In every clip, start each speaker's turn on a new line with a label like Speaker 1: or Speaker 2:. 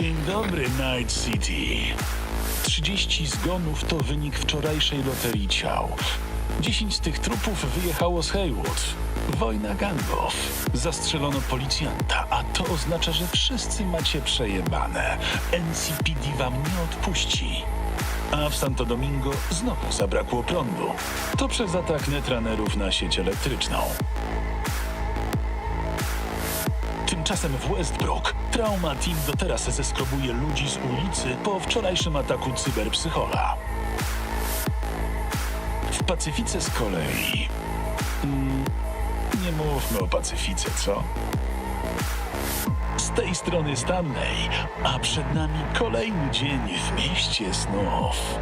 Speaker 1: Dzień dobry, Night City. 30 zgonów to wynik wczorajszej loterii ciał. 10 z tych trupów wyjechało z Haywood. Wojna gangów. Zastrzelono policjanta, a to oznacza, że wszyscy macie przejebane. NCPD wam nie odpuści. A w Santo Domingo znowu zabrakło prądu. To przez atak netranerów na sieć elektryczną. Tymczasem w Westbrook Trauma Team do teraz zeskrobuje ludzi z ulicy po wczorajszym ataku cyberpsychola. W Pacyfice z kolei... Mm, nie mówmy o Pacyfice, co? Z tej strony Stanley, a przed nami kolejny dzień w mieście snów.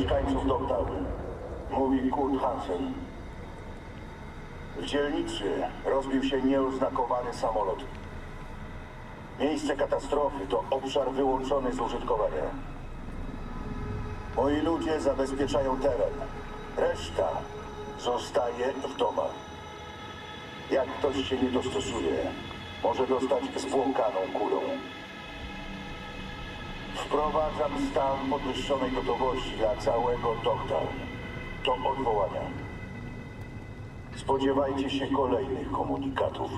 Speaker 2: Mieszkańców Dogtown. Mówi Kurt Hansen. W dzielnicy rozbił się nieoznakowany samolot. Miejsce katastrofy to obszar wyłączony z użytkowania. Moi ludzie zabezpieczają teren. Reszta zostaje w domach. Jak ktoś się nie dostosuje, może dostać spłonkaną kulą. Wprowadzam stan podwyższonej gotowości dla całego Dogtown. Do odwołania. Spodziewajcie się kolejnych komunikatów.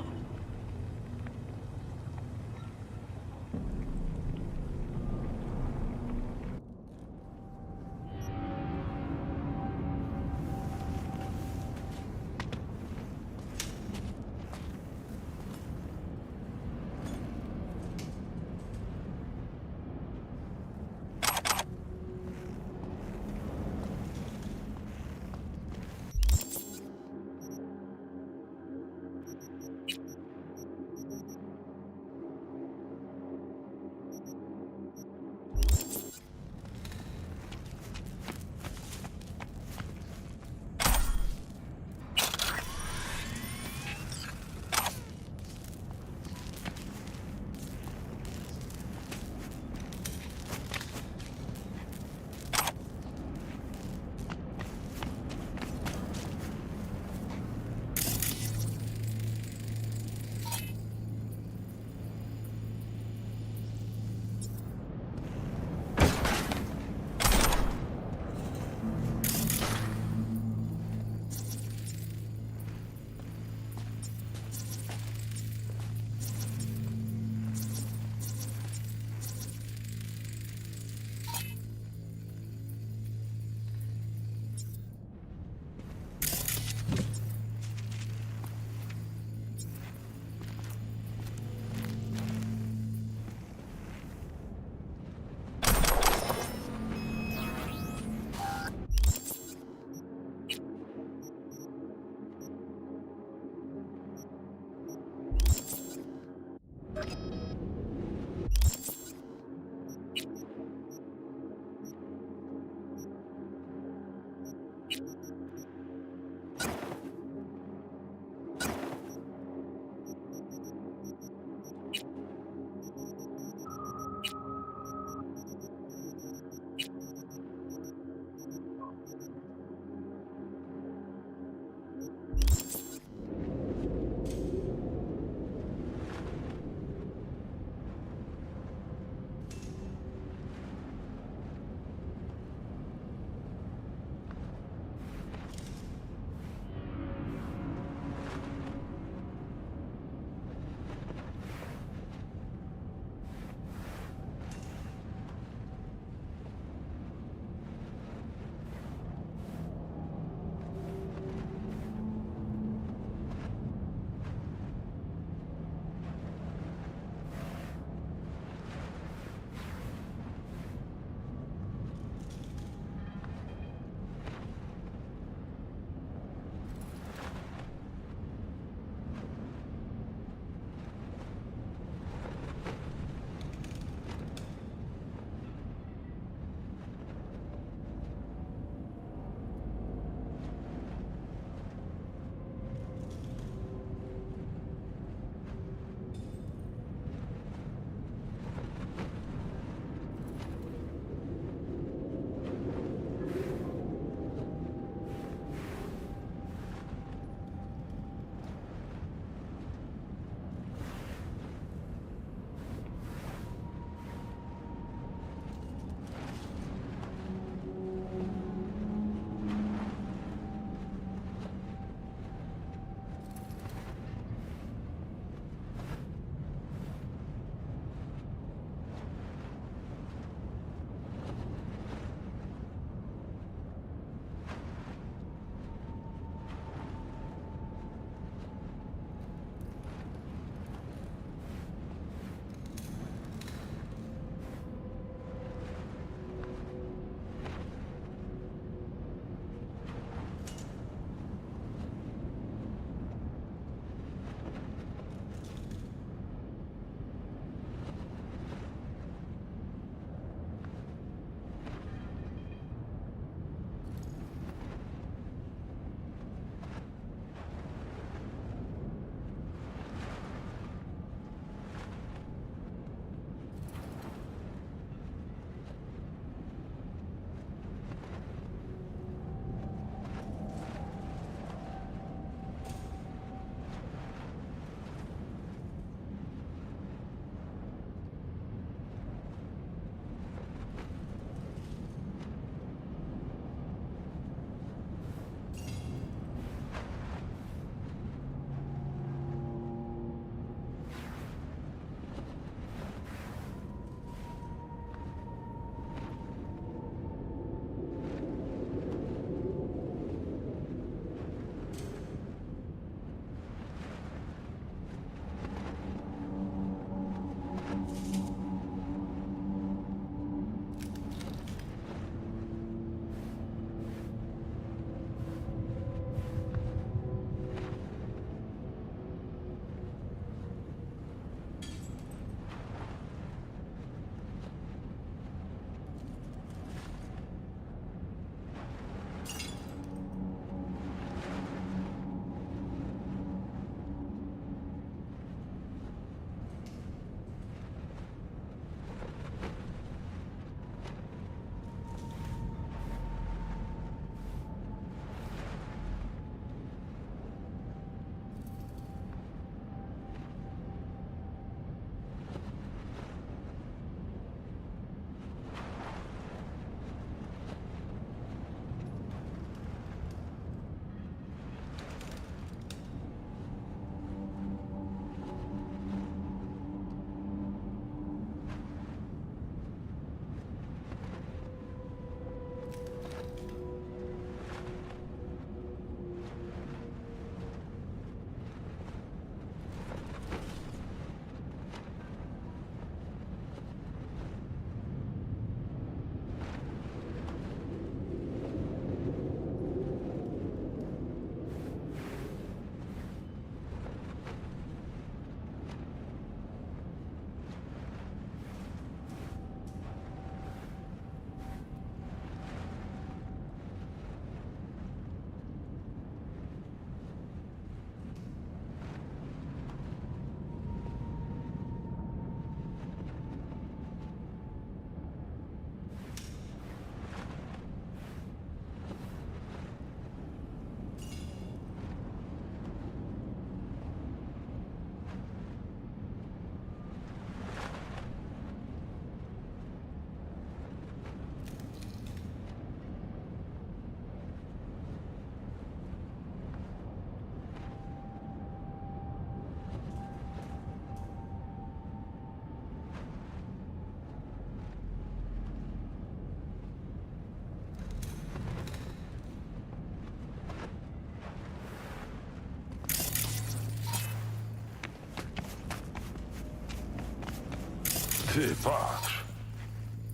Speaker 3: Ty, patrz.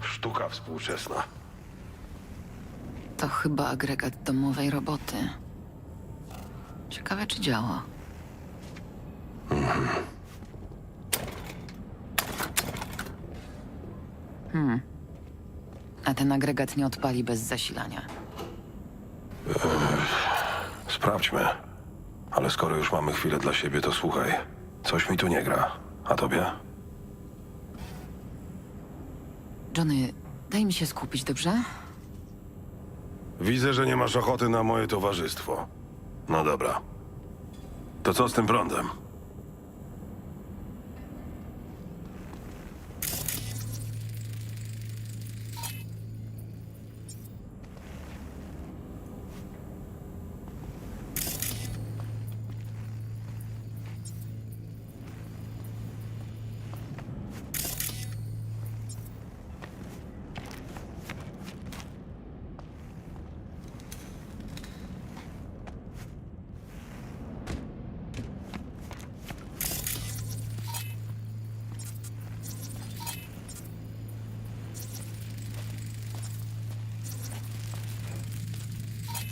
Speaker 3: Sztuka współczesna.
Speaker 4: To chyba agregat domowej roboty. Ciekawe, czy działa. Hmm. A ten agregat nie odpali bez zasilania.
Speaker 3: Sprawdźmy. Ale skoro już mamy chwilę dla siebie, to słuchaj. Coś mi tu nie gra. A tobie?
Speaker 4: Johnny, daj mi się skupić, dobrze?
Speaker 3: Widzę, że nie masz ochoty na moje towarzystwo. No dobra. To co z tym prądem?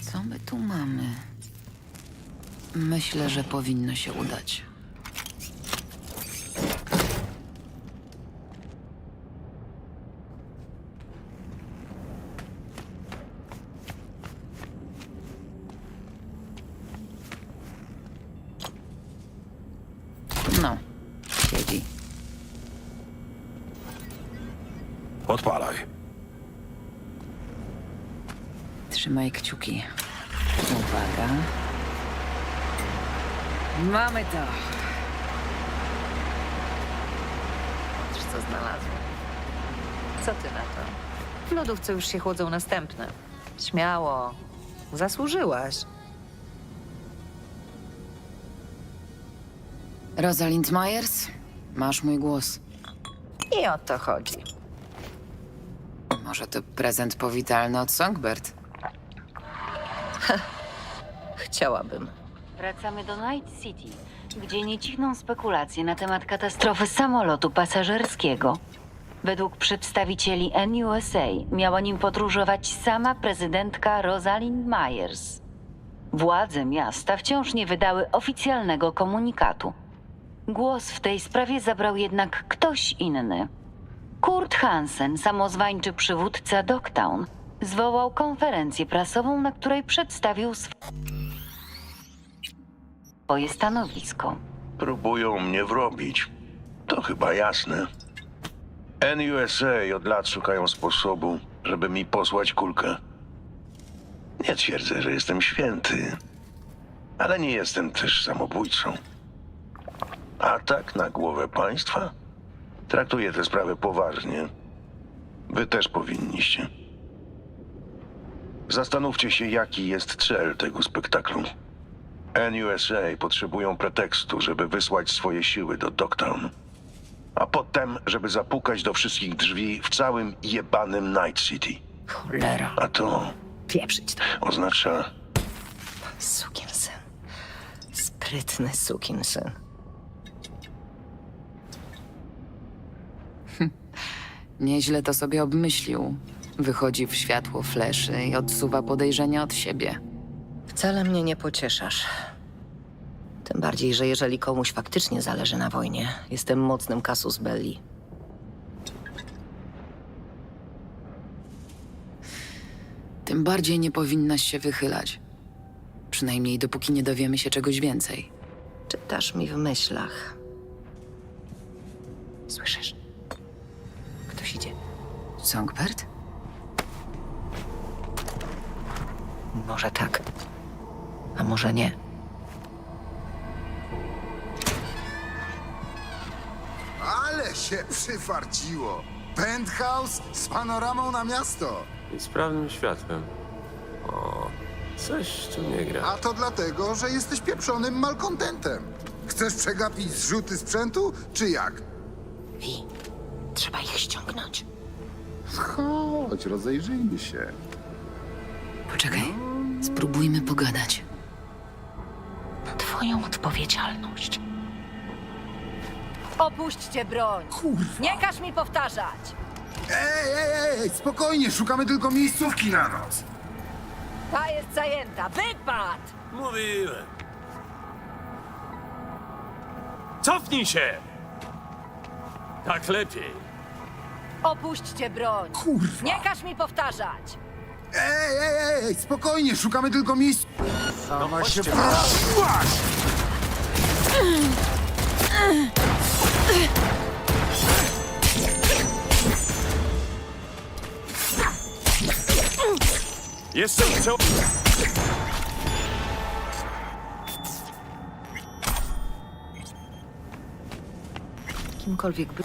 Speaker 4: Co my tu mamy? Myślę, że powinno się udać. No, siedzi.
Speaker 3: Odpalaj.
Speaker 4: Trzymaj kciuki. Uwaga. Mamy to.
Speaker 5: Patrz, co znalazłem. Co ty na to? W lodówce już się chłodzą następne. Śmiało. Zasłużyłaś.
Speaker 4: Rosalind Myers, masz mój głos.
Speaker 5: I o to chodzi.
Speaker 4: Może to prezent powitalny od Songbird?
Speaker 5: Chciałabym.
Speaker 6: Wracamy do Night City, gdzie nie cichną spekulacje na temat katastrofy samolotu pasażerskiego. Według przedstawicieli NUSA miała nim podróżować sama prezydentka Rosalind Myers. Władze miasta wciąż nie wydały oficjalnego komunikatu. Głos w tej sprawie zabrał jednak ktoś inny. Kurt Hansen, samozwańczy przywódca Dogtown, zwołał konferencję prasową, na której przedstawił swoje stanowisko.
Speaker 7: Próbują mnie wrobić. To chyba jasne. NUSA od lat szukają sposobu, żeby mi posłać kulkę. Nie twierdzę, że jestem święty, ale nie jestem też samobójcą. Atak na głowę państwa? Traktuję tę sprawę poważnie. Wy też powinniście. Zastanówcie się, jaki jest cel tego spektaklu. NUSA potrzebują pretekstu, żeby wysłać swoje siły do Dogtown. A potem, żeby zapukać do wszystkich drzwi w całym jebanym Night City.
Speaker 5: Cholera.
Speaker 7: A to
Speaker 5: Pieprzyć to.
Speaker 7: oznacza
Speaker 5: Sukinsyn. Sprytny sukinsyn.
Speaker 4: Nieźle to sobie obmyślił. Wychodzi w światło fleszy i odsuwa podejrzenia od siebie.
Speaker 5: Wcale mnie nie pocieszasz. Tym bardziej, że jeżeli komuś faktycznie zależy na wojnie, jestem mocnym kasus belli.
Speaker 4: Tym bardziej nie powinnaś się wychylać. Przynajmniej dopóki nie dowiemy się czegoś więcej.
Speaker 5: Czytasz mi w myślach. Słyszysz? Ktoś idzie.
Speaker 4: Songbird?
Speaker 5: Może tak, a może nie.
Speaker 8: Ale się przyfarciło! Penthouse z panoramą na miasto!
Speaker 9: i sprawnym światłem. O, coś tu nie gra.
Speaker 8: A to dlatego, że jesteś pieprzonym malkontentem. Chcesz przegapić zrzuty sprzętu, czy jak?
Speaker 5: Wi, trzeba ich ściągnąć.
Speaker 8: Chodź, rozejrzyjmy się.
Speaker 4: Poczekaj, spróbujmy pogadać.
Speaker 5: Na twoją odpowiedzialność.
Speaker 10: Opuśćcie broń!
Speaker 8: Kurwa!
Speaker 10: Nie każ mi powtarzać!
Speaker 8: Ej, ej, ej, spokojnie, szukamy tylko miejscówki na noc.
Speaker 10: Ta jest zajęta! Wypad!
Speaker 9: Mówiłem. Cofnij się! Tak lepiej.
Speaker 10: Opuśćcie broń!
Speaker 8: Kurwa!
Speaker 10: Nie każ mi powtarzać!
Speaker 8: Ej, ej, ej, spokojnie, szukamy tylko miejsc... Sama się
Speaker 9: Jeszcze chcę...
Speaker 10: Kimkolwiek by...